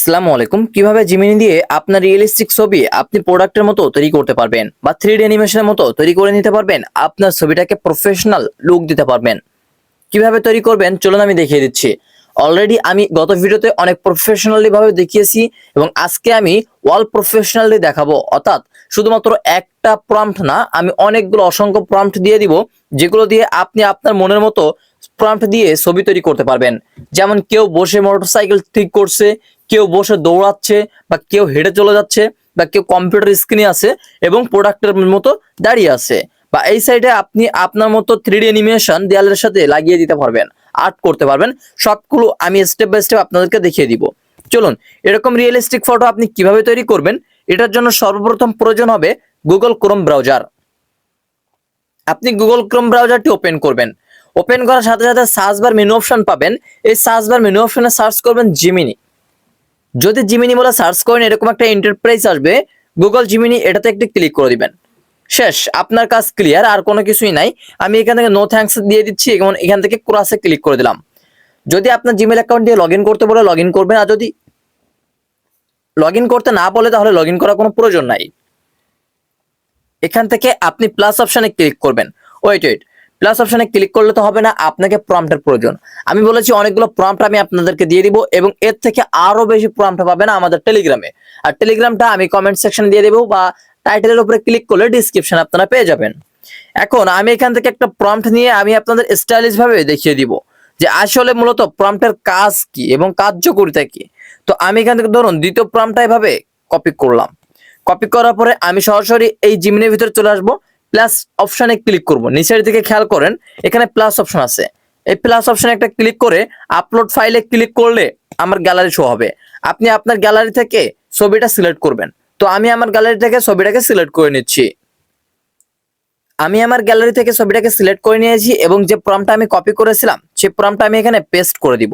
আসসালামু আলাইকুম। কীভাবে জিমিনি দিয়ে আপনার রিয়েলিস্টিক ছবি আপনি প্রোডাক্টের মতো তৈরি করতে পারবেন বা থ্রি ডি অ্যানিমেশনের মতো তৈরি করে নিতে পারবেন, আপনার ছবিটাকে প্রফেশনাল লুক দিতে পারবেন। কীভাবে তৈরি করবেন? চলুন আমি দেখিয়ে দিচ্ছি। অলরেডি আমি গত ভিডিওতে অনেক প্রফেশনালি ভাবে দেখিয়েছি এবং আজকে আমি ওয়াল প্রফেশনালি দেখাবো। অর্থাৎ শুধুমাত্র একটা প্রম্পট না, আমি অনেকগুলো অসংখ্য প্রম্পট দিয়ে দিব, যেগুলো দিয়ে আপনি আপনার মনের মতো প্রম্পট দিয়ে ছবি তৈরি করতে পারবেন। যেমন কেউ বসে মোটরসাইকেল ঠিক করছে কেউ বসে দৌড়াচ্ছে বা কেউ হেঁটে চলে যাচ্ছে বা কেউ কম্পিউটার স্ক্রিনে আছে এবং প্রোডাক্টের মতো দাঁড়িয়ে আছে বা এই সাইডে আপনি আপনার মতো থ্রি ডি অ্যানিমেশন দেয়ালের সাথে লাগিয়ে দিতে পারবেন আর্ট করতে পারবেন। সবগুলো আমি স্টেপ বাই স্টেপ আপনাদেরকে দেখিয়ে দিব। চলুন, এরকম রিয়েলিস্টিক ফটো আপনি কীভাবে তৈরি করবেন? এটার জন্য সর্বপ্রথম প্রয়োজন হবে গুগল ক্রোম ব্রাউজার আপনি গুগল ক্রোম ব্রাউজারটি ওপেন করবেন। ওপেন করার সাথে সাথে সার্চ বার মেনু অপশন পাবেন। এই সার্চ বার মেনু অপশনে সার্চ করবেন জিমিনি যদি জিমিনি বলে সার্চ করেন, এরকম একটা এন্টারপ্রাইজ আসবে গুগল জিমিনি এটাতে একটি ক্লিক করে দিবেন। শেষ, আপনার কাজ ক্লিয়ার আর কোনো কিছুই নাই। আমি এখান থেকে নো থ্যাঙ্কস দিয়ে দিচ্ছি, এবং এখান থেকে ক্রসে ক্লিক করে দিলাম। যদি আপনার জিমেল অ্যাকাউন্ট দিয়ে লগ করতে বলে লগ করবেন, আর যদি লগ করতে না বলে, তাহলে লগ করার কোনো প্রয়োজন নাই। এখান থেকে আপনি প্লাস অপশানে ক্লিক করবেন। ওয়েট ওয়েট প্লাস অপশনে ক্লিক করলে তো হবে না, আপনাকে প্রম্পটের প্রয়োজন। আমি বলেছি অনেকগুলো প্রম্পট আমি আপনাদেরকে দিয়ে দিব এবং এর থেকে আরও বেশি প্রম্পট পাবেন আমাদের টেলিগ্রামে আর টেলিগ্রামটা আমি কমেন্ট সেকশনে দিয়ে দেবো বা টাইটেলের উপরে ক্লিক করলে ডিসক্রিপশন আপনারা পেয়ে যাবেন। এখন আমি এখান থেকে একটা প্রম্পট নিয়ে আমি আপনাদের স্টাইলিশ ভাবে দেখিয়ে দিব যে আসলে মূলত প্রম্পটের কাজ কি এবং কার্যকরিতা কি। তো আমি এখান থেকে ধরুন দ্বিতীয় প্রম্পটটা এভাবে কপি করলাম। কপি করার পরে আমি সরাসরি এই জিমিনের ভিতরে চলে আসব। প্লাস অপশনে ক্লিক করব। নিচের দিকে খেয়াল করেন, এখানে প্লাস অপশন আছে। এই প্লাস অপশনে একটা ক্লিক করে আপলোড ফাইলে ক্লিক করলে আমার গ্যালারি শো হবে। আপনি আপনার গ্যালারি থেকে ছবিটা সিলেক্ট করবেন। তো আমি আমার গ্যালারি থেকে ছবিটাকে সিলেক্ট করে নিচ্ছি। আমি আমার গ্যালারি থেকে ছবিটাকে সিলেক্ট করে নিয়েছি এবং যে প্রমটা আমি কপি করেছিলাম, সেই প্রমটা আমি এখানে পেস্ট করে দিব।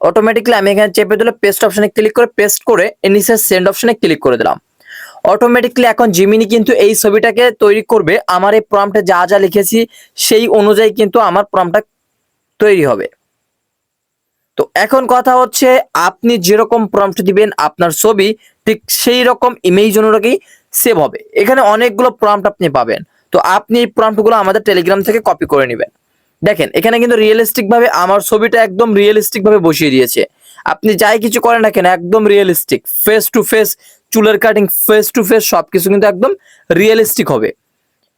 অটোমেটিকলি আমি এখানে চেপে দিলে পেস্ট অপশনে ক্লিক করে পেস্ট করে নিচে সেন্ড অপশনে ক্লিক করে দিলাম। অটোমেটিকলি এখন জিমিনি কিন্তু এই ছবিটাকে তৈরি করবে। আমার এই প্রম্পটে যা যা লিখেছি, সেই অনুযায়ী কিন্তু আমার প্রম্পটটা তৈরি হবে। তো এখন কথা হচ্ছে, আপনি যেরকম প্রম্পট দিবেন, আপনার ছবি ঠিক সেই রকম ইমেজ অনুযায়ী সেভ হবে। এখানে অনেকগুলো প্রম্পট আপনি পাবেন। তো আপনি এই প্রম্পটগুলো আমাদের টেলিগ্রাম থেকে কপি করে নেবেন। দেখেন, এখানে কিন্তু রিয়েলিস্টিক ভাবে আমার ছবিটা একদম রিয়েলিস্টিক ভাবে বসিয়ে দিয়েছে। আপনি যাই কিছু করেন না কেন, একদম রিয়েলিস্টিক ফেস টু ফেস চুলের কাটিং ফেস টু ফেস সবকিছু কিন্তু একদম রিয়েলিস্টিক হবে।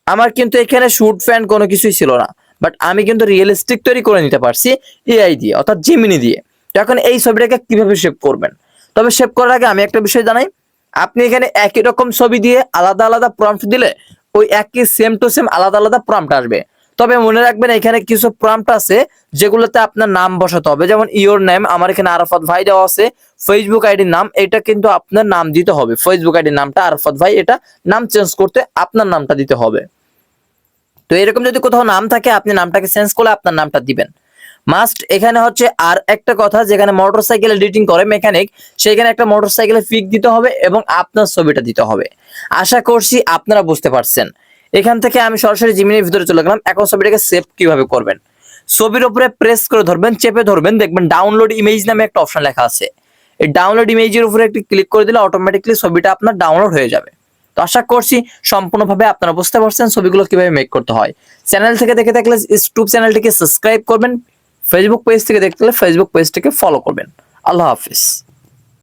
আমার কিন্তু এখানে শুট ফ্যান কোনো কিছুই ছিল না বাট আমি কিন্তু রিয়েলিস্টিক তৈরি করে নিতে পারছি এআই দিয়ে, অর্থাৎ জিমিনি দিয়ে। তো এখন এই ছবিটাকে কীভাবে শেভ করবেন? তবে শেভ করার আগে আমি একটা বিষয় জানাই, আপনি এখানে একই রকম ছবি দিয়ে আলাদা আলাদা প্রম্পট দিলে ওই একই সেম টু সেম আলাদা আলাদা প্রম্পট আসবে। তবে মনে রাখবেন, এখানে কিছু প্রম্পট আছে যেগুলোতে আপনার নাম বসাতে হবে। যেমন ইওর নেম আমার এখানে আরাফাত ভাই দেওয়া আছে। ফেসবুক আইডির নাম, এটা কিন্তু আপনার নাম দিতে হবে। ফেসবুক আইডির নামটা, আরাফাত ভাই, এটা নাম চেঞ্জ করতে আপনার নামটা দিতে হবে। তো এরকম যদি কোথাও নাম থাকে, আপনি নামটাকে চেঞ্জ করলে আপনার নামটা দিবেন। মাস্ট এখানে হচ্ছে আর একটা কথা, যেখানে মোটরসাইকেল এডিটিং করে মেকানিক সেখানে একটা মোটরসাইকেলের পিক দিতে হবে এবং আপনার ছবিটা দিতে হবে। আশা করছি আপনারা বুঝতে পারছেন। এখান থেকে আমি সরাসরি জিমিনের ভিতরে চলে গেলাম। এখন ছবিটাকে সেভ কীভাবে করবেন? ছবির উপরে প্রেস করে ধরবেন, চেপে ধরবেন। দেখবেন ডাউনলোড ইমেজ নামে একটা অপশন লেখা আছে। এই ডাউনলোড ইমেজের উপরে একটি ক্লিক করে দিলে অটোমেটিকলি ছবিটা আপনার ডাউনলোড হয়ে যাবে। তো আশা করছি সম্পূর্ণভাবে আপনারা বুঝতে পারছেন ছবিগুলো কীভাবে মেক করতে হয়। চ্যানেল থেকে দেখে থাকলে ইউটিউব চ্যানেলটিকে সাবস্ক্রাইব করবেন। ফেসবুক পেজ থেকে দেখতে হলে ফেসবুক পেজটিকে ফলো করবেন। আল্লাহ হাফিজ।